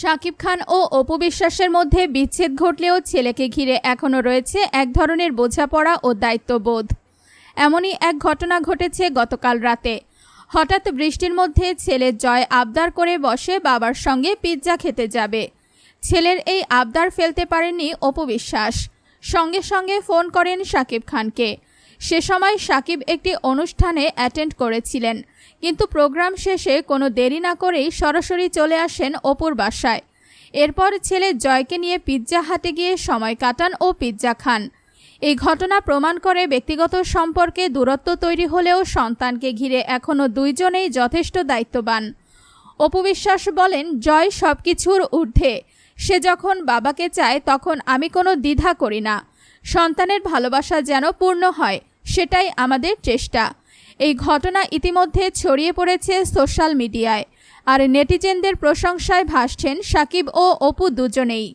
শাকিব খান ও অপু বিশ্বাসের মধ্যে বিচ্ছেদ ঘটলেও ছেলেকে ঘিরে এখনও রয়েছে এক ধরনের বোঝাপড়া ও দায়িত্ববোধ। এমনই এক ঘটনা ঘটেছে গতকাল রাতে। হঠাৎ বৃষ্টির মধ্যে ছেলে জয় আবদার করে বসে বাবার সঙ্গে পিৎজা খেতে যাবে। ছেলের এই আবদার ফেলতে পারেননি অপু বিশ্বাস। সঙ্গে সঙ্গে ফোন করেন শাকিব খানকে। সে সময় সাকিব একটি অনুষ্ঠানে অ্যাটেন্ড করেছিলেন। কিন্তু প্রোগ্রাম শেষে কোনো দেরি না করেই সরাসরি চলে আসেন অপুর বাসায়। এরপর ছেলে জয়কে নিয়ে পিৎজা হাটে গিয়ে সময় কাটান ও পিৎজা খান। এই ঘটনা প্রমাণ করে ব্যক্তিগত সম্পর্কে দূরত্ব তৈরি হলেও সন্তানকে ঘিরে এখনও দুইজনেই যথেষ্ট দায়িত্ববান। অপু বিশ্বাস বলেন, জয় সব কিছুর ঊর্ধ্বে। সে যখন বাবাকে চায় তখন আমি কোনো দ্বিধা করি না। সন্তানের ভালোবাসা যেন পূর্ণ হয়। সেটাই আমাদের চেষ্টা। এই ঘটনা ইতিমধ্যে ছড়িয়ে পড়েছে সোশ্যাল মিডিয়ায়। আর নেটিজেনদের প্রশংসায় ভাসছেন সাকিব ও অপু দুজনেই।